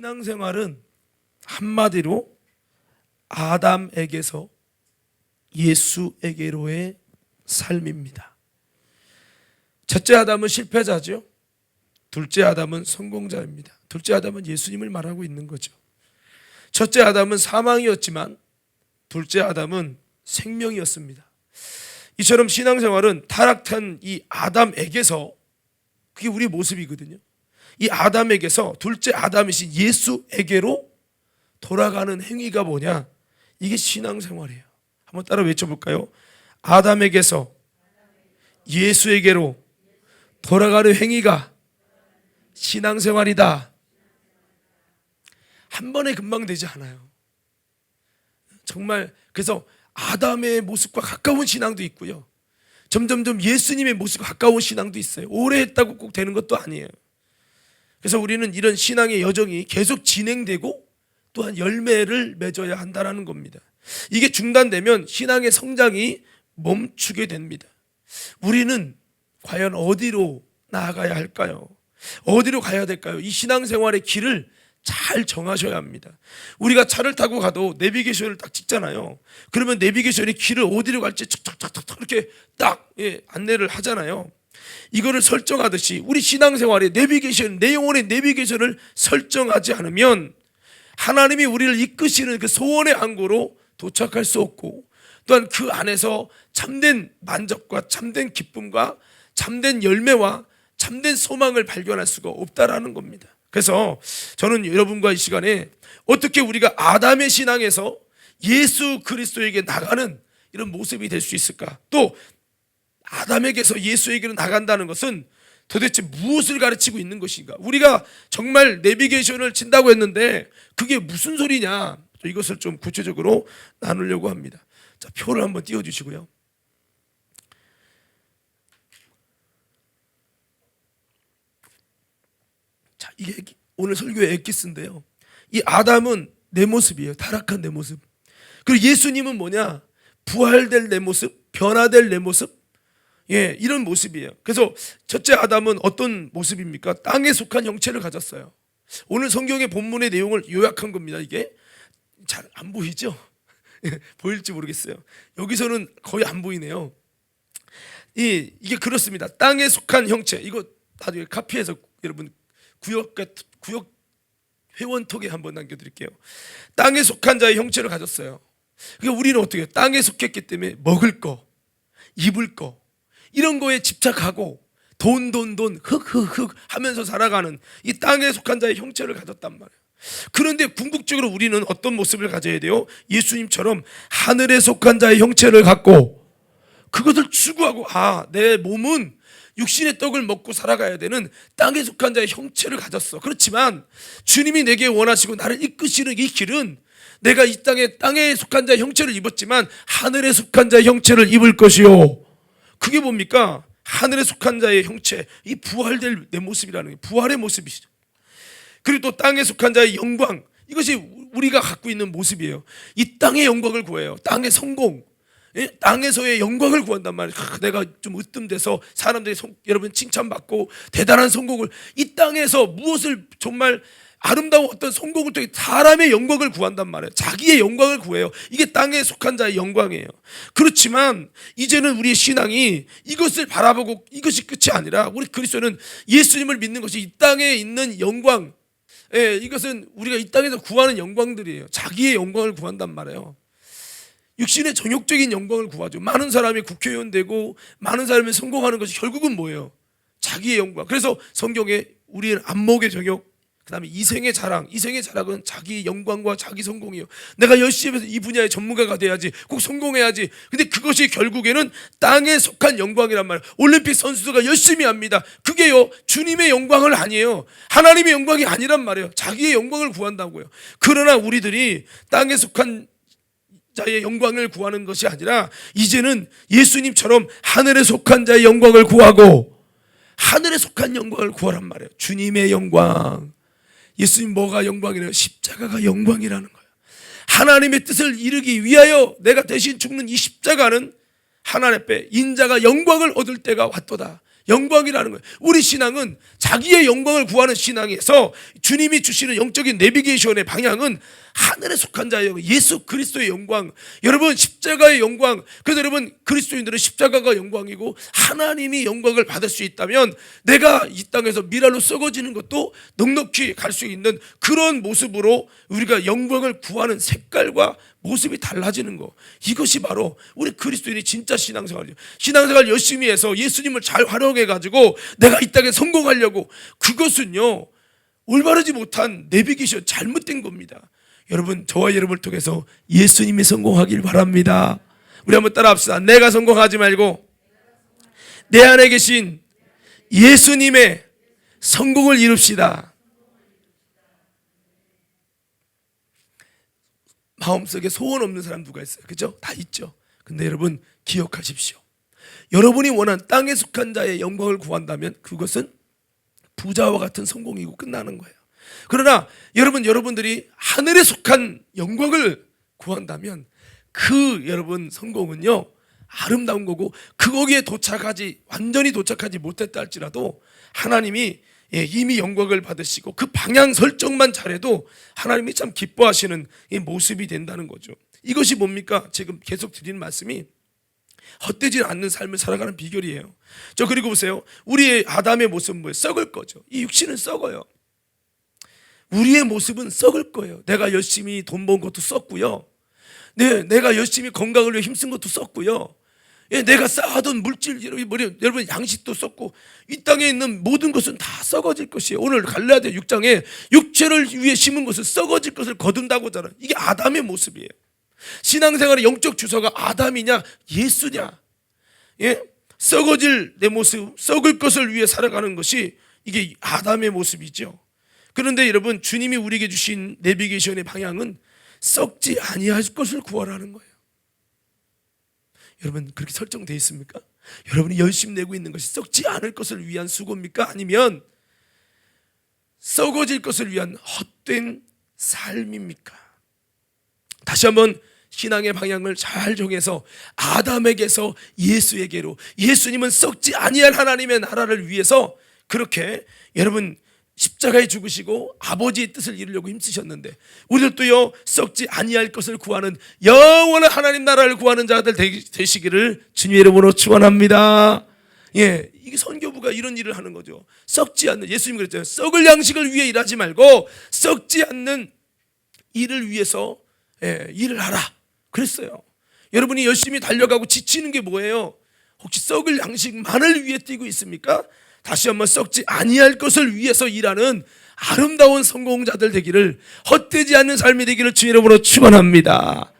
신앙생활은 한마디로 아담에게서 예수에게로의 삶입니다. 첫째 아담은 실패자죠. 둘째 아담은 성공자입니다. 둘째 아담은 예수님을 말하고 있는 거죠. 첫째 아담은 사망이었지만 둘째 아담은 생명이었습니다. 이처럼 신앙생활은 타락한 이 아담에게서 그게 우리 모습이거든요. 이 아담에게서 둘째 아담이신 예수에게로 돌아가는 행위가 뭐냐? 이게 신앙생활이에요. 한번 따라 외쳐볼까요? 아담에게서 예수에게로 돌아가는 행위가 신앙생활이다. 한 번에 금방 되지 않아요. 정말 그래서 아담의 모습과 가까운 신앙도 있고요. 점점점 예수님의 모습과 가까운 신앙도 있어요. 오래 했다고 꼭 되는 것도 아니에요. 그래서 우리는 이런 신앙의 여정이 계속 진행되고 또한 열매를 맺어야 한다는 겁니다. 이게 중단되면 신앙의 성장이 멈추게 됩니다. 우리는 과연 어디로 나아가야 할까요? 어디로 가야 될까요? 이 신앙생활의 길을 잘 정하셔야 합니다. 우리가 차를 타고 가도 내비게이션을 딱 찍잖아요. 그러면 내비게이션이 길을 어디로 갈지 척척척척 이렇게 딱 예, 안내를 하잖아요. 이거를 설정하듯이 우리 신앙생활의 내비게이션, 내 영혼의 내비게이션을 설정하지 않으면 하나님이 우리를 이끄시는 그 소원의 항구로 도착할 수 없고 또한 그 안에서 참된 만족과 참된 기쁨과 참된 열매와 참된 소망을 발견할 수가 없다라는 겁니다. 그래서 저는 여러분과 이 시간에 어떻게 우리가 아담의 신앙에서 예수 그리스도에게 나가는 이런 모습이 될 수 있을까? 또 아담에게서 예수에게로 나간다는 것은 도대체 무엇을 가르치고 있는 것인가? 우리가 정말 내비게이션을 친다고 했는데 그게 무슨 소리냐? 이것을 좀 구체적으로 나누려고 합니다. 자, 표를 한번 띄워 주시고요. 자, 이게 오늘 설교의 엑기스인데요. 이 아담은 내 모습이에요. 타락한 내 모습. 그리고 예수님은 뭐냐? 부활될 내 모습, 변화될 내 모습. 예, 이런 모습이에요. 그래서 첫째 아담은 어떤 모습입니까? 땅에 속한 형체를 가졌어요. 오늘 성경의 본문의 내용을 요약한 겁니다. 이게 잘 안 보이죠? 예, 보일지 모르겠어요. 여기서는 거의 안 보이네요. 이 이게 그렇습니다. 땅에 속한 형체. 이거 나중에 카피해서 여러분 구역 구역 회원톡에 한번 남겨드릴게요. 땅에 속한 자의 형체를 가졌어요. 그러니까 우리는 어떻게 해요? 땅에 속했기 때문에 먹을 거, 입을 거 이런 거에 집착하고 돈, 돈, 돈, 흑, 흑, 흑 하면서 살아가는 이 땅에 속한 자의 형체를 가졌단 말이에요. 그런데 궁극적으로 우리는 어떤 모습을 가져야 돼요? 예수님처럼 하늘에 속한 자의 형체를 갖고 그것을 추구하고 아, 내 몸은 육신의 떡을 먹고 살아가야 되는 땅에 속한 자의 형체를 가졌어. 그렇지만 주님이 내게 원하시고 나를 이끄시는 이 길은 내가 이 땅에 땅에 속한 자의 형체를 입었지만 하늘에 속한 자의 형체를 입을 것이요. 그게 뭡니까? 하늘에 속한 자의 형체, 이 부활될 내 모습이라는 게 부활의 모습이시죠. 그리고 또 땅에 속한 자의 영광, 이것이 우리가 갖고 있는 모습이에요. 이 땅의 영광을 구해요. 땅의 성공, 예? 땅에서의 영광을 구한단 말이에요. 아, 내가 좀 으뜸돼서 사람들이 성- 여러분 칭찬받고 대단한 성공을 이 땅에서 무엇을 정말 아름다운 어떤 성공을 통해 사람의 영광을 구한단 말이에요. 자기의 영광을 구해요. 이게 땅에 속한 자의 영광이에요. 그렇지만 이제는 우리의 신앙이 이것을 바라보고 이것이 끝이 아니라 우리 그리스도는 예수님을 믿는 것이 이 땅에 있는 영광, 예, 이것은 우리가 이 땅에서 구하는 영광들이에요. 자기의 영광을 구한단 말이에요. 육신의 정욕적인 영광을 구하죠. 많은 사람이 국회의원 되고 많은 사람이 성공하는 것이 결국은 뭐예요? 자기의 영광. 그래서 성경에 우리는 안목의 정욕, 그다음에 이생의 자랑. 이생의 자랑은 자기 영광과 자기 성공이요. 내가 열심히 해서 이 분야의 전문가가 돼야지. 꼭 성공해야지. 근데 그것이 결국에는 땅에 속한 영광이란 말이에요. 올림픽 선수가 열심히 합니다. 그게요. 주님의 영광을 아니에요. 하나님의 영광이 아니란 말이에요. 자기의 영광을 구한다고요. 그러나 우리들이 땅에 속한 자의 영광을 구하는 것이 아니라 이제는 예수님처럼 하늘에 속한 자의 영광을 구하고 하늘에 속한 영광을 구하란 말이에요. 주님의 영광. 예수님 뭐가 영광이래요? 십자가가 영광이라는 거예요. 하나님의 뜻을 이루기 위하여 내가 대신 죽는 이 십자가는 하나님 앞에 인자가 영광을 얻을 때가 왔도다. 영광이라는 거예요. 우리 신앙은 자기의 영광을 구하는 신앙에서 주님이 주시는 영적인 내비게이션의 방향은 하늘에 속한 자의 영광, 예수 그리스도의 영광. 여러분 십자가의 영광. 그래서 여러분 그리스도인들은 십자가가 영광이고 하나님이 영광을 받을 수 있다면 내가 이 땅에서 미랄로 썩어지는 것도 넉넉히 갈 수 있는 그런 모습으로 우리가 영광을 구하는 색깔과 모습이 달라지는 거. 이것이 바로 우리 그리스도인이 진짜 신앙생활이에요. 신앙생활 열심히 해서 예수님을 잘 활용해 가지고 내가 이 땅에 성공하려고 그것은요. 올바르지 못한 내비게이션 잘못된 겁니다. 여러분 저와 여러분을 통해서 예수님이 성공하길 바랍니다. 우리 한번 따라합시다. 내가 성공하지 말고 내 안에 계신 예수님의 성공을 이룹시다. 마음속에 소원 없는 사람 누가 있어요? 그죠? 다 있죠. 근데 여러분 기억하십시오. 여러분이 원한 땅에 속한 자의 영광을 구한다면 그것은 부자와 같은 성공이고 끝나는 거예요. 그러나 여러분 여러분들이 하늘에 속한 영광을 구한다면 그 여러분 성공은요 아름다운 거고 그 거기에 도착하지 완전히 도착하지 못했다 할지라도 하나님이 예, 이미 영광을 받으시고 그 방향 설정만 잘해도 하나님이 참 기뻐하시는 이 모습이 된다는 거죠. 이것이 뭡니까? 지금 계속 드리는 말씀이 헛되지 않는 삶을 살아가는 비결이에요. 저 그리고 보세요. 우리의 아담의 모습은 뭐예요? 썩을 거죠. 이 육신은 썩어요. 우리의 모습은 썩을 거예요. 내가 열심히 돈 번 것도 썩고요. 네, 내가 열심히 건강을 위해 힘쓴 것도 썩고요. 예, 내가 쌓아둔 물질 여러분, 양식도 썩고 이 땅에 있는 모든 것은 다 썩어질 것이에요. 오늘 갈라디아 6장에 육체를 위해 심은 것은 썩어질 것을 거둔다고잖아요. 이게 아담의 모습이에요. 신앙생활의 영적 주소가 아담이냐 예수냐. 예? 썩어질 내 모습, 썩을 것을 위해 살아가는 것이 이게 아담의 모습이죠. 그런데 여러분 주님이 우리에게 주신 내비게이션의 방향은 썩지 아니할 것을 구하라는 거예요. 여러분 그렇게 설정되어 있습니까? 여러분이 열심 내고 있는 것이 썩지 않을 것을 위한 수고입니까? 아니면 썩어질 것을 위한 헛된 삶입니까? 다시 한번 신앙의 방향을 잘 정해서 아담에게서 예수에게로 예수님은 썩지 아니할 하나님의 나라를 위해서 그렇게 여러분 십자가에 죽으시고 아버지의 뜻을 이루려고 힘쓰셨는데 우리들도요 썩지 아니할 것을 구하는 영원한 하나님 나라를 구하는 자들 되시기를 주님의 이름으로 축원합니다. 예, 이게 선교부가 이런 일을 하는 거죠. 썩지 않는 예수님 그랬잖아요. 썩을 양식을 위해 일하지 말고 썩지 않는 일을 위해서 예, 일을 하라. 그랬어요. 여러분이 열심히 달려가고 지치는 게 뭐예요? 혹시 썩을 양식만을 위해 뛰고 있습니까? 다시 한번 썩지 아니할 것을 위해서 일하는 아름다운 성공자들 되기를 헛되지 않는 삶이 되기를 주의 이름으로 축원합니다.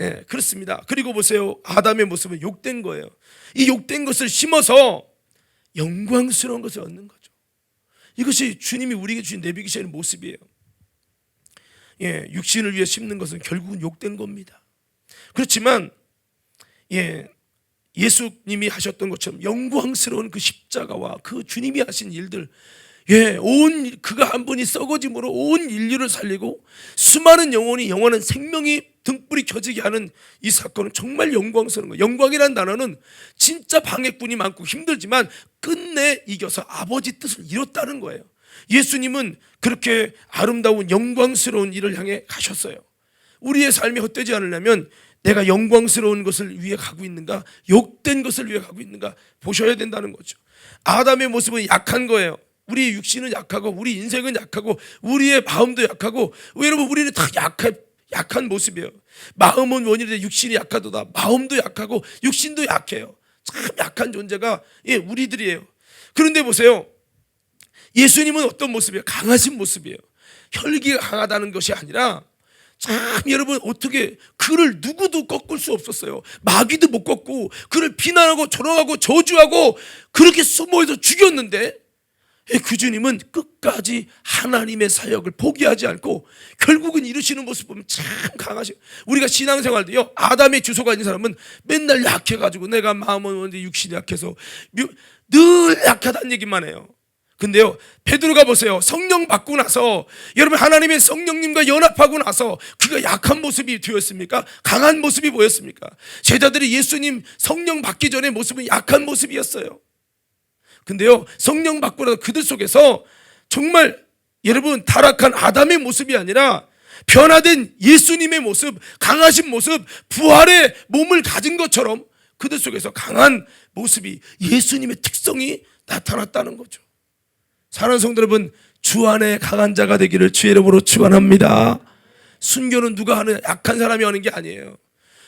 예, 그렇습니다. 그리고 보세요. 아담의 모습은 욕된 거예요. 이 욕된 것을 심어서 영광스러운 것을 얻는 거죠. 이것이 주님이 우리에게 주신 내비기시는 모습이에요. 예, 육신을 위해 심는 것은 결국은 욕된 겁니다. 그렇지만 예, 예수님이 하셨던 것처럼 영광스러운 그 십자가와 그 주님이 하신 일들 예, 온 그가 한 분이 썩어짐으로 온 인류를 살리고 수많은 영혼이 영원한 생명이 등불이 켜지게 하는 이 사건은 정말 영광스러운 거예요. 영광이라는 단어는 진짜 방해꾼이 많고 힘들지만 끝내 이겨서 아버지 뜻을 이뤘다는 거예요. 예수님은 그렇게 아름다운 영광스러운 일을 향해 가셨어요. 우리의 삶이 헛되지 않으려면 내가 영광스러운 것을 위해 가고 있는가, 욕된 것을 위해 가고 있는가 보셔야 된다는 거죠. 아담의 모습은 약한 거예요. 우리 육신은 약하고 우리 인생은 약하고 우리의 마음도 약하고 여러분 우리는 다 약한 약한 모습이에요. 마음은 원인인데 육신이 약하도다. 마음도 약하고 육신도 약해요. 참 약한 존재가 예, 우리들이에요. 그런데 보세요. 예수님은 어떤 모습이에요? 강하신 모습이에요. 혈기가 강하다는 것이 아니라 참 여러분 어떻게 그를 누구도 꺾을 수 없었어요. 마귀도 못 꺾고 그를 비난하고 조롱하고 저주하고 그렇게 숨어서 죽였는데 그 주님은 끝까지 하나님의 사역을 포기하지 않고 결국은 이루시는 모습 보면 참 강하셔. 우리가 신앙생활도요. 아담의 주소가 있는 사람은 맨날 약해가지고 내가 마음은 육신이 약해서 늘 약하다는 얘기만 해요. 근데요, 베드로가 보세요. 성령 받고 나서 여러분 하나님의 성령님과 연합하고 나서 그가 약한 모습이 되었습니까? 강한 모습이 보였습니까? 제자들이 예수님 성령 받기 전에 모습은 약한 모습이었어요. 근데요 성령 받고 나서 그들 속에서 정말 여러분 타락한 아담의 모습이 아니라 변화된 예수님의 모습, 강하신 모습, 부활의 몸을 가진 것처럼 그들 속에서 강한 모습이 예수님의 특성이 나타났다는 거죠. 사랑하는 성도 여러분, 주 안에 강한 자가 되기를 주의 이름으로 축원합니다. 순교는 누가 하는 약한 사람이 하는 게 아니에요.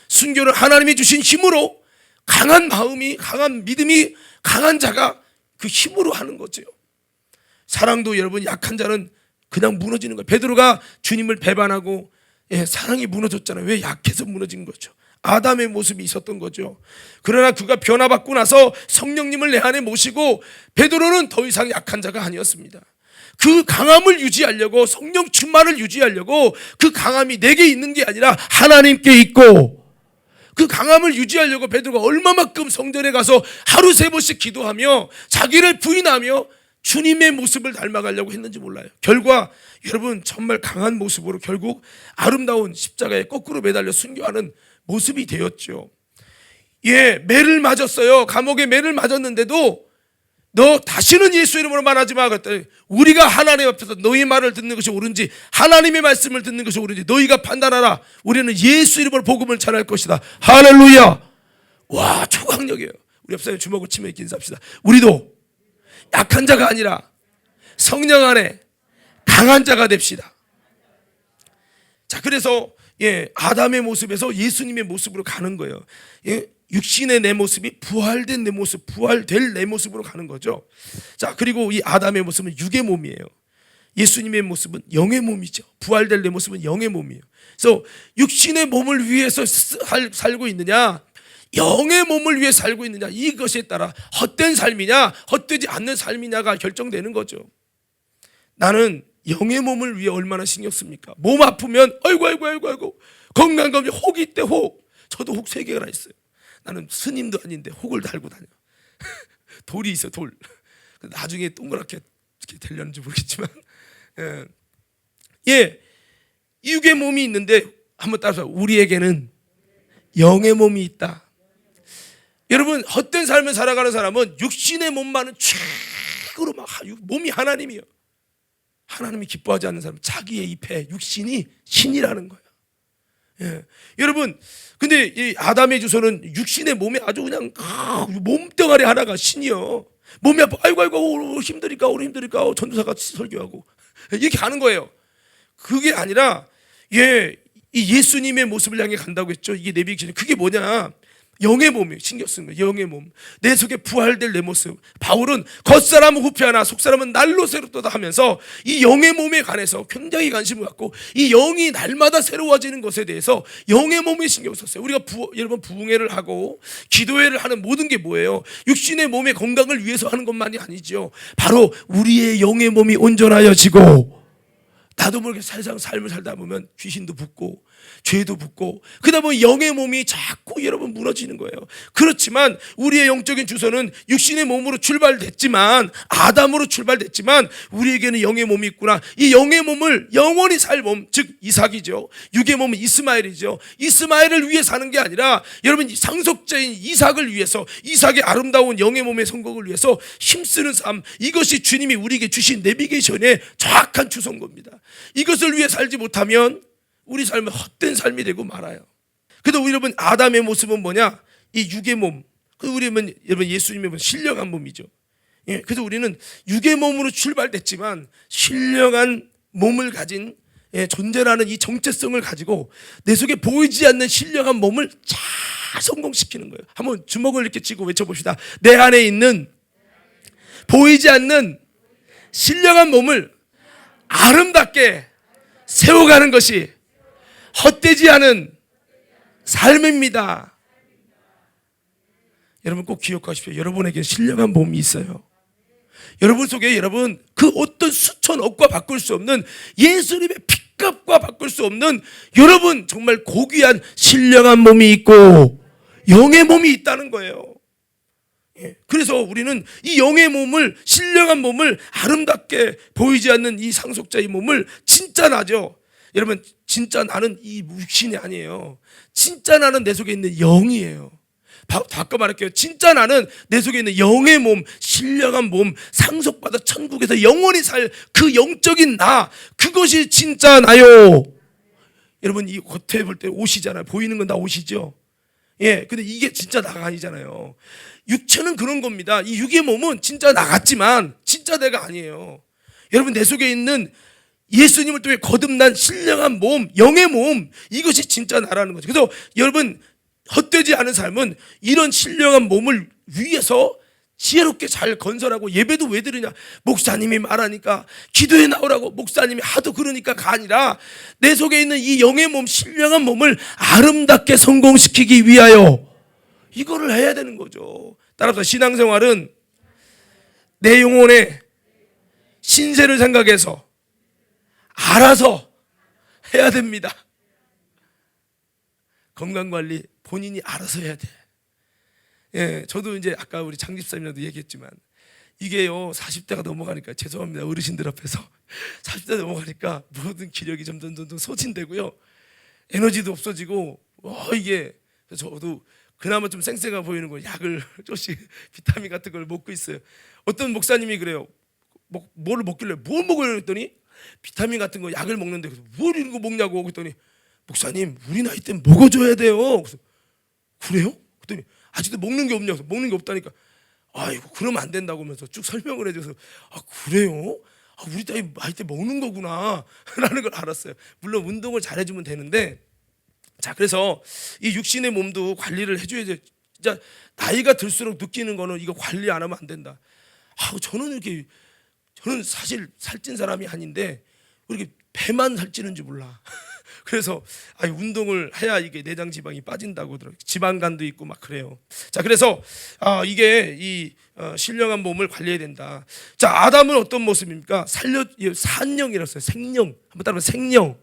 순교는 하나님이 주신 힘으로 강한 마음이 강한 믿음이 강한 자가 그 힘으로 하는 거죠. 사랑도 여러분 약한 자는 그냥 무너지는 거예요. 베드로가 주님을 배반하고 예, 사랑이 무너졌잖아요. 왜 약해서 무너진 거죠? 아담의 모습이 있었던 거죠. 그러나 그가 변화받고 나서 성령님을 내 안에 모시고 베드로는 더 이상 약한 자가 아니었습니다. 그 강함을 유지하려고 성령 충만을 유지하려고 그 강함이 내게 있는 게 아니라 하나님께 있고 그 강함을 유지하려고 베드로가 얼마만큼 성전에 가서 하루 세 번씩 기도하며 자기를 부인하며 주님의 모습을 닮아가려고 했는지 몰라요. 결과 여러분 정말 강한 모습으로 결국 아름다운 십자가에 거꾸로 매달려 순교하는 모습이 되었죠. 예, 매를 맞았어요. 감옥에 매를 맞았는데도 너 다시는 예수 이름으로 말하지 마. 그랬더니 우리가 하나님 앞에서 너희 말을 듣는 것이 옳은지 하나님의 말씀을 듣는 것이 옳은지 너희가 판단하라. 우리는 예수 이름으로 복음을 전할 것이다. 할렐루야. 와, 초강력이에요. 우리 옆사람 주먹을 치며 인사합시다. 우리도 약한 자가 아니라 성령 안에 강한 자가 됩시다. 자, 그래서 예, 아담의 모습에서 예수님의 모습으로 가는 거예요. 예, 육신의 내 모습이 부활된 내 모습, 부활될 내 모습으로 가는 거죠. 자, 그리고 이 아담의 모습은 육의 몸이에요. 예수님의 모습은 영의 몸이죠. 부활될 내 모습은 영의 몸이에요. 그래서 육신의 몸을 위해서 살, 살고 있느냐, 영의 몸을 위해 살고 있느냐, 이것에 따라 헛된 삶이냐, 헛되지 않는 삶이냐가 결정되는 거죠. 나는 영의 몸을 위해 얼마나 신경 씁니까? 몸 아프면 아이고 아이고 아이고 아이고 건강 검진 혹이 있대 혹. 저도 혹 세 개가 있어요. 나는 스님도 아닌데 혹을 달고 다녀. 돌이 있어 돌. 나중에 동그랗게 이렇게 되려는지 모르겠지만 예. 예. 육의 몸이 있는데 한번 따라서 우리에게는 영의 몸이 있다. 여러분 헛된 삶을 살아가는 사람은 육신의 몸만은 최고로 막 몸이 하나님이요. 하나님이 기뻐하지 않는 사람 자기의 입에 육신이 신이라는 거예요. 예. 여러분 근데 이 아담의 주소는 육신의 몸에 아주 그냥 아, 몸뚱아리 하나가 신이요. 몸이 아파 아이고 아이고 힘드니까 오늘 힘드니까 전도사가 설교하고 이렇게 하는 거예요. 그게 아니라 예, 이 예수님의 모습을 향해 간다고 했죠. 이게 내비기전 그게 뭐냐? 영의 몸이 신경 쓰는 거예요. 영의 몸. 내 속에 부활될 내 모습. 바울은 겉사람은 후패하나 속사람은 날로 새롭다 하면서 이 영의 몸에 관해서 굉장히 관심을 갖고 이 영이 날마다 새로워지는 것에 대해서 영의 몸에 신경 썼어요. 우리가 부, 여러분 부흥회를 하고 기도회를 하는 모든 게 뭐예요? 육신의 몸의 건강을 위해서 하는 것만이 아니죠. 바로 우리의 영의 몸이 온전하여지고 나도 모르게 세상 삶을 살다 보면 귀신도 붙고 죄도 붙고 보면 영의 몸이 자꾸 여러분 무너지는 거예요. 그렇지만 우리의 영적인 주소는 육신의 몸으로 출발됐지만 아담으로 출발됐지만 우리에게는 영의 몸이 있구나. 이 영의 몸을 영원히 살 몸, 즉 이삭이죠. 육의 몸은 이스마엘이죠. 이스마엘을 위해 사는 게 아니라 여러분 상속자인 이삭을 위해서 이삭의 아름다운 영의 몸의 성공을 위해서 힘쓰는 삶 이것이 주님이 우리에게 주신 내비게이션의 정확한 주소인 겁니다. 이것을 위해 살지 못하면 우리 삶은 헛된 삶이 되고 말아요. 그래도 여러분 아담의 모습은 뭐냐? 이 육의 몸. 그 우리는 여러분 예수님의 몸 신령한 몸이죠. 예, 그래서 우리는 육의 몸으로 출발됐지만 신령한 몸을 가진 예, 존재라는 이 정체성을 가지고 내 속에 보이지 않는 신령한 몸을 잘 성공시키는 거예요. 한번 주먹을 이렇게 쥐고 외쳐봅시다. 내 안에 있는 보이지 않는 신령한 몸을 아름답게 세워가는 것이 헛되지 않은 삶입니다. 여러분 꼭 기억하십시오. 여러분에게 신령한 몸이 있어요. 여러분 속에 여러분 그 어떤 수천 억과 바꿀 수 없는 예수님의 핏값과 바꿀 수 없는 여러분 정말 고귀한 신령한 몸이 있고 영의 몸이 있다는 거예요. 예. 그래서 우리는 이 영의 몸을 신령한 몸을 아름답게 보이지 않는 이 상속자의 몸을 진짜 나죠. 여러분 진짜 나는 이 육신이 아니에요. 진짜 나는 내 속에 있는 영이에요. 바, 바꿔 말할게요. 진짜 나는 내 속에 있는 영의 몸, 신령한 몸, 상속받아 천국에서 영원히 살 그 영적인 나, 그것이 진짜 나요. 여러분 이 겉에 볼 때 옷이잖아요. 보이는 건 다 옷이죠. 예, 근데 이게 진짜 나가 아니잖아요. 육체는 그런 겁니다. 이 육의 몸은 진짜 나갔지만 진짜 내가 아니에요. 여러분 내 속에 있는 예수님을 통해 거듭난 신령한 몸, 영의 몸 이것이 진짜 나라는 거죠. 그래서 여러분 헛되지 않은 삶은 이런 신령한 몸을 위해서 지혜롭게 잘 건설하고 예배도 왜 드리냐? 목사님이 말하니까 기도에 나오라고 목사님이 하도 그러니까가 아니라 내 속에 있는 이 영의 몸, 신령한 몸을 아름답게 성공시키기 위하여 이거를 해야 되는 거죠. 따라서 신앙생활은 내 영혼의 신세를 생각해서 알아서 해야 됩니다. 건강 관리 본인이 알아서 해야 돼. 예, 저도 이제 아까 우리 장집사님이랑도 얘기했지만 이게요 40대가 넘어가니까 죄송합니다 어르신들 앞에서 40대 넘어가니까 모든 기력이 점점 점점 소진되고요 에너지도 없어지고 와 이게 저도 그나마 좀 쌩쌩해 보이는 거 약을 조금씩 비타민 같은 걸 먹고 있어요. 어떤 목사님이 그래요. 뭐, 뭐를 먹길래 뭘 먹어요 했더니 비타민 같은 거 약을 먹는데 뭘 이런 거 먹냐고 그랬더니 목사님 우리 나이 때 먹어줘야 돼요. 그래서 그래요? 그랬더니 아직도 먹는 게 없냐고 먹는 게 없다니까 아이고 그러면 안 된다고 하면서 쭉 설명을 해줘서 아 그래요? 아, 우리 나이 나이 때 먹는 거구나 라는 걸 알았어요. 물론 운동을 잘해주면 되는데 자 그래서 이 육신의 몸도 관리를 해줘야 돼. 진짜 나이가 들수록 느끼는 거는 이거 관리 안 하면 안 된다. 아 저는 이렇게 저는 사실 살찐 사람이 아닌데 왜 이렇게 배만 살찌는지 몰라. 그래서 아 운동을 해야 이게 내장 지방이 빠진다고 하더라고요. 지방간도 있고 막 그래요. 자 그래서 아 이게 이 어, 신령한 몸을 관리해야 된다. 자 아담은 어떤 모습입니까? 살려 산령이라고 했어요. 생령 한번 따라 생령.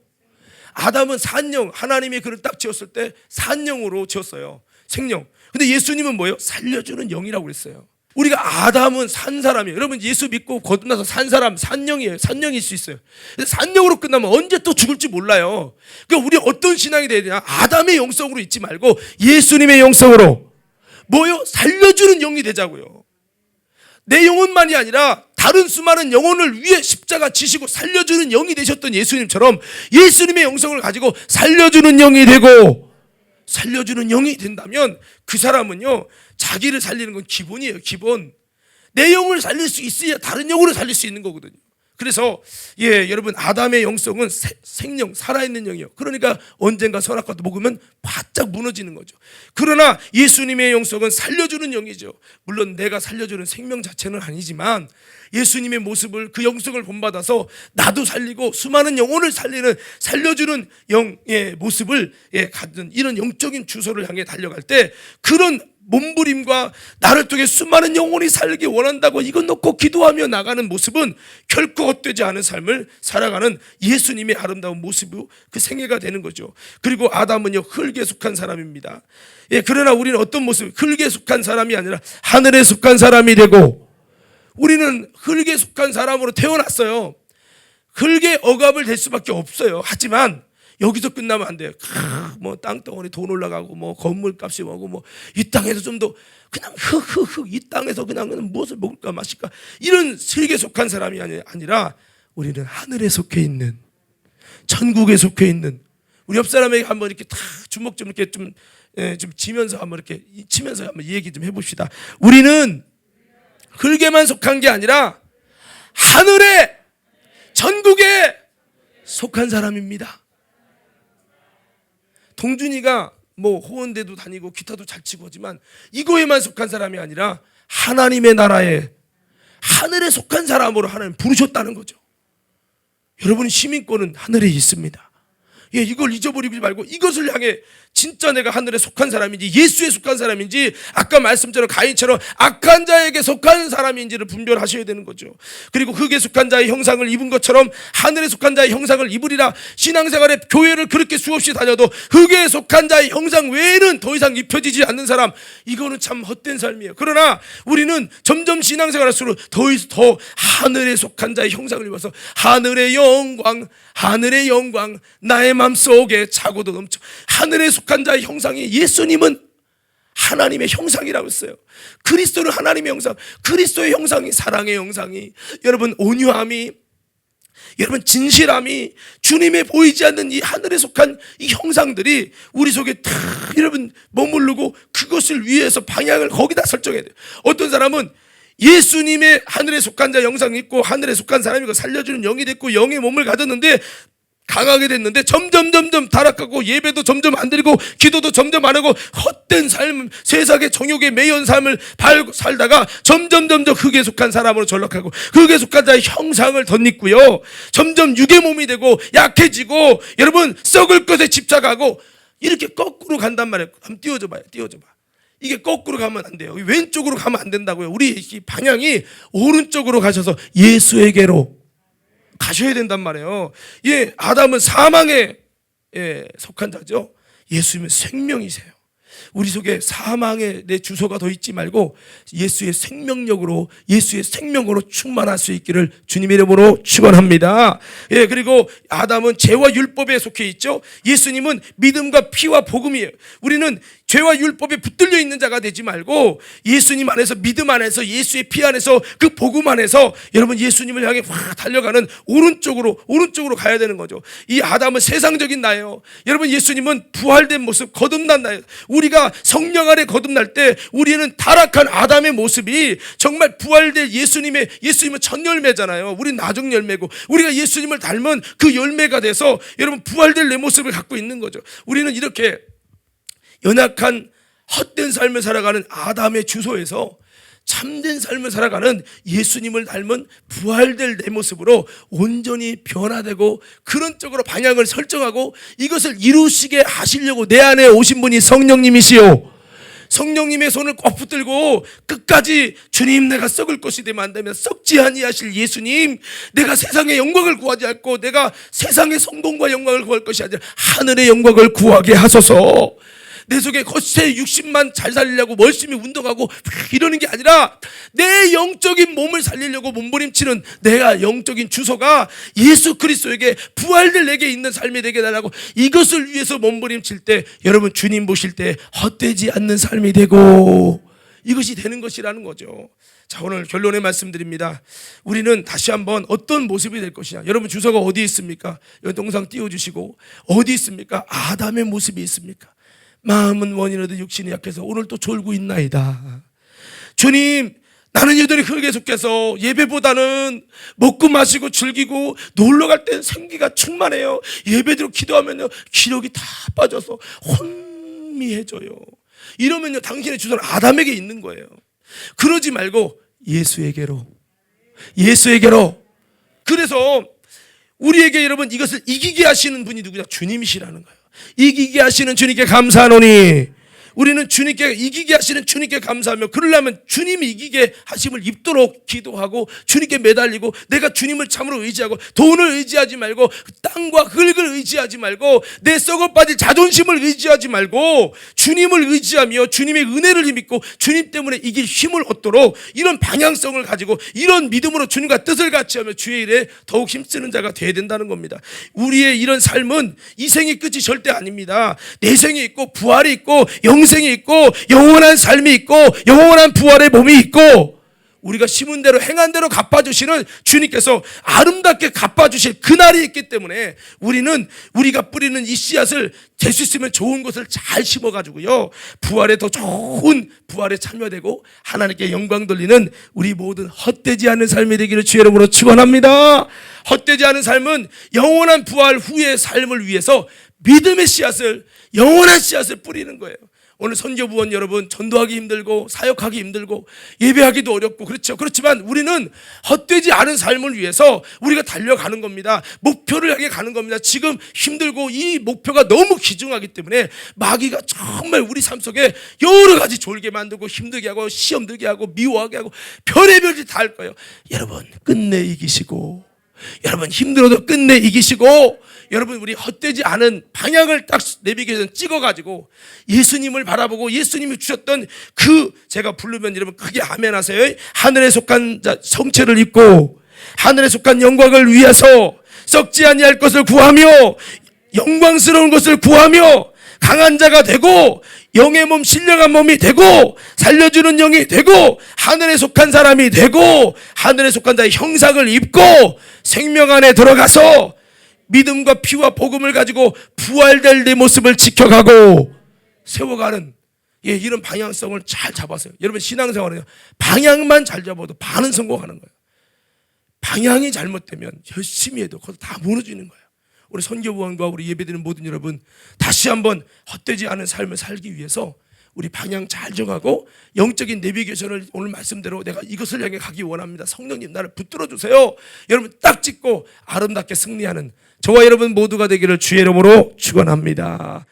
아담은 산령 하나님이 그를 딱 지었을 때 산령으로 지었어요. 생령. 근데 예수님은 뭐예요? 살려주는 영이라고 그랬어요. 우리가 아담은 산 사람이에요. 여러분 예수 믿고 거듭나서 산 사람 산령이에요. 산령일 수 있어요. 산령으로 끝나면 언제 또 죽을지 몰라요. 그러니까 우리 어떤 신앙이 돼야 되냐? 아담의 영성으로 있지 말고 예수님의 영성으로 뭐요? 살려주는 영이 되자고요. 내 영혼만이 아니라 다른 수많은 영혼을 위해 십자가 지시고 살려주는 영이 되셨던 예수님처럼 예수님의 영성을 가지고 살려주는 영이 되고 살려주는 영이 된다면 그 사람은요 자기를 살리는 건 기본이에요 기본. 내 영을 살릴 수 있어야 다른 영으로 살릴 수 있는 거거든요 그래서 예 여러분 아담의 영성은 세- 생령 살아있는 영이요. 그러니까 언젠가 선악과도 먹으면 바짝 무너지는 거죠. 그러나 예수님의 영성은 살려주는 영이죠. 물론 내가 살려주는 생명 자체는 아니지만 예수님의 모습을 그 영성을 본받아서 나도 살리고 수많은 영혼을 살리는 살려주는 영의 모습을 예, 갖는 이런 영적인 주소를 향해 달려갈 때 그런 몸부림과 나를 통해 수많은 영혼이 살기 원한다고 이것 놓고 기도하며 나가는 모습은 결코 헛되지 않은 삶을 살아가는 예수님의 아름다운 모습이 그 생애가 되는 거죠. 그리고 아담은요 흙에 속한 사람입니다. 예, 그러나 우리는 어떤 모습? 흙에 속한 사람이 아니라 하늘에 속한 사람이 되고 우리는 흙에 속한 사람으로 태어났어요. 흙의 억압을 될 수밖에 없어요. 하지만 여기서 끝나면 안 돼요. 뭐 땅덩어리 돈 올라가고 뭐 건물 값이 뭐고 뭐 이 땅에서 좀 더 그냥 흙흙흙 이 땅에서 그냥 무엇을 먹을까 마실까 이런 흙에 속한 사람이 아니- 아니라 우리는 하늘에 속해 있는 천국에 속해 있는 우리 옆 사람에게 한번 이렇게 다 주먹 좀 이렇게 좀, 예, 좀 지면서 한번 이렇게 치면서 한번 이 얘기 좀 해봅시다. 우리는 흙에만 속한 게 아니라 하늘에 전국에 속한 사람입니다. 동준이가 뭐 호원대도 다니고 기타도 잘 치고 하지만 이거에만 속한 사람이 아니라 하나님의 나라에 하늘에 속한 사람으로 하나님 부르셨다는 거죠. 여러분 시민권은 하늘에 있습니다. 예, 이걸 잊어버리지 말고 이것을 향해 진짜 내가 하늘에 속한 사람인지 예수에 속한 사람인지 아까 말씀처럼 가인처럼 악한 자에게 속한 사람인지를 분별하셔야 되는 거죠. 그리고 흙에 속한 자의 형상을 입은 것처럼 하늘에 속한 자의 형상을 입으리라 신앙생활에 교회를 그렇게 수없이 다녀도 흙에 속한 자의 형상 외에는 더 이상 입혀지지 않는 사람 이거는 참 헛된 삶이에요. 그러나 우리는 점점 신앙생활할수록 더, 있- 더 하늘에 속한 자의 형상을 입어서 하늘의 영광 하늘의 영광 나의 맘 속에 차고도 넘쳐 하늘에 속한 자의 형상이 예수님은 하나님의 형상이라고 했어요. 그리스도는 하나님의 형상, 그리스도의 형상이 사랑의 형상이 여러분 온유함이 여러분 진실함이 주님의 보이지 않는 이 하늘에 속한 이 형상들이 우리 속에 다 여러분 머무르고 그것을 위해서 방향을 거기다 설정해야 돼요. 어떤 사람은 예수님의 하늘에 속한 자 영상이 있고 하늘에 속한 사람이고 살려주는 영이 됐고 영의 몸을 가졌는데 강하게 됐는데 점점 점점 타락하고 예배도 점점 안 드리고 기도도 점점 안 하고 헛된 삶 세상의 정욕에 매연 삶을 발 살다가 점점 점점 흙에 속한 사람으로 전락하고 흙에 속한 자의 형상을 덧입고요. 점점 육의 몸이 되고 약해지고 여러분 썩을 것에 집착하고 이렇게 거꾸로 간단 말이에요. 한번 띄워줘 봐요. 띄워줘 봐. 이게 거꾸로 가면 안 돼요. 왼쪽으로 가면 안 된다고요. 우리 이 방향이 오른쪽으로 가셔서 예수에게로 가셔야 된단 말이에요. 예, 아담은 사망에 예, 속한 자죠. 예수님은 생명이세요. 우리 속에 사망의 내 주소가 더 있지 말고 예수의 생명력으로 예수의 생명으로 충만할 수 있기를 주님의 이름으로 축원합니다. 예, 그리고 아담은 죄와 율법에 속해 있죠. 예수님은 믿음과 피와 복음이에요. 우리는 죄와 율법에 붙들려 있는 자가 되지 말고 예수님 안에서 믿음 안에서 예수의 피 안에서 그 복음 안에서 여러분 예수님을 향해 확 달려가는 오른쪽으로 오른쪽으로 가야 되는 거죠. 이 아담은 세상적인 나예요. 여러분 예수님은 부활된 모습 거듭난 나예요. 우리가 성령 안에 거듭날 때 우리는 타락한 아담의 모습이 정말 부활될 예수님의 예수님은 첫 열매잖아요. 우리 나중 열매고 우리가 예수님을 닮은 그 열매가 돼서 여러분 부활될 내 모습을 갖고 있는 거죠. 우리는 이렇게 연약한 헛된 삶을 살아가는 아담의 주소에서 참된 삶을 살아가는 예수님을 닮은 부활될 내 모습으로 온전히 변화되고 그런 쪽으로 방향을 설정하고 이것을 이루시게 하시려고 내 안에 오신 분이 성령님이시요. 성령님의 손을 꼭 붙들고 끝까지 주님 내가 썩을 것이 되면 안 되면 썩지 아니하실 예수님 내가 세상의 영광을 구하지 않고 내가 세상의 성공과 영광을 구할 것이 아니라 하늘의 영광을 구하게 하소서 내 속에 겉에 60만 잘 살리려고 열심히 운동하고 이러는 게 아니라 내 영적인 몸을 살리려고 몸부림치는 내가 영적인 주소가 예수 그리스도에게 부활될 내게 있는 삶이 되게 달라고 이것을 위해서 몸부림칠 때 여러분 주님 보실 때 헛되지 않는 삶이 되고 이것이 되는 것이라는 거죠. 자, 오늘 결론에 말씀드립니다. 우리는 다시 한번 어떤 모습이 될 것이냐. 여러분 주소가 어디 있습니까? 여기 동상 띄워주시고 어디 있습니까? 아담의 모습이 있습니까? 마음은 원인으로도 육신이 약해서 오늘 또 졸고 있나이다. 주님, 나는 여전히 흙에 속해서 예배보다는 먹고 마시고 즐기고 놀러 갈 땐 생기가 충만해요. 예배대로 기도하면요 기력이 다 빠져서 혼미해져요. 이러면요 당신의 주소는 아담에게 있는 거예요. 그러지 말고 예수에게로 예수에게로 그래서 우리에게 여러분 이것을 이기게 하시는 분이 누구냐 주님이시라는 거예요. 이기게 하시는 주님께 감사하노니 우리는 주님께 이기게 하시는 주님께 감사하며 그러려면 주님이 이기게 하심을 입도록 기도하고 주님께 매달리고 내가 주님을 참으로 의지하고 돈을 의지하지 말고 땅과 흙을 의지하지 말고 내 썩어 빠질 자존심을 의지하지 말고 주님을 의지하며 주님의 은혜를 힘입고 주님 때문에 이길 힘을 얻도록 이런 방향성을 가지고 이런 믿음으로 주님과 뜻을 같이 하며 주의 일에 더욱 힘쓰는 자가 되어야 된다는 겁니다. 우리의 이런 삶은 이 생의 끝이 절대 아닙니다. 내 생이 있고 부활이 있고 영 영생이 있고 영원한 삶이 있고 영원한 부활의 몸이 있고 우리가 심은 대로 행한 대로 갚아주시는 주님께서 아름답게 갚아주실 그날이 있기 때문에 우리는 우리가 뿌리는 이 씨앗을 될 수 있으면 좋은 것을 잘 심어가지고요 부활에 더 좋은 부활에 참여되고 하나님께 영광 돌리는 우리 모든 헛되지 않은 삶이 되기를 주의 이름으로 축원합니다. 헛되지 않은 삶은 영원한 부활 후의 삶을 위해서 믿음의 씨앗을 영원한 씨앗을 뿌리는 거예요. 오늘 선교부원 여러분 전도하기 힘들고 사역하기 힘들고 예배하기도 어렵고 그렇죠. 그렇지만 우리는 헛되지 않은 삶을 위해서 우리가 달려가는 겁니다. 목표를 향해 가는 겁니다. 지금 힘들고 이 목표가 너무 귀중하기 때문에 마귀가 정말 우리 삶 속에 여러 가지 졸게 만들고 힘들게 하고 시험 들게 하고 미워하게 하고 별의별 짓 다 할 거예요. 여러분 끝내 이기시고 여러분 힘들어도 끝내 이기시고 여러분 우리 헛되지 않은 방향을 딱 내비게이션 찍어가지고 예수님을 바라보고 예수님이 주셨던 그 제가 부르면 여러분 크게 아멘 하세요. 하늘에 속한 자 성체를 입고 하늘에 속한 영광을 위해서 썩지 아니할 것을 구하며 영광스러운 것을 구하며 강한 자가 되고 영의 몸 신령한 몸이 되고 살려주는 영이 되고 하늘에 속한 사람이 되고 하늘에 속한 자의 형상을 입고 생명 안에 들어가서 믿음과 피와 복음을 가지고 부활될 내 모습을 지켜가고 세워가는 예, 이런 방향성을 잘 잡았어요. 여러분 신앙생활은요. 방향만 잘 잡아도 반은 성공하는 거예요. 방향이 잘못되면 열심히 해도 그것도 다 무너지는 거예요. 우리 선교부원과 우리 예배드리는 모든 여러분 다시 한번 헛되지 않은 삶을 살기 위해서 우리 방향 잘 정하고 영적인 내비게이션을 오늘 말씀대로 내가 이것을 향해 가기 원합니다. 성령님 나를 붙들어 주세요. 여러분 딱 찍고 아름답게 승리하는 저와 여러분 모두가 되기를 주의 이름으로 축원합니다.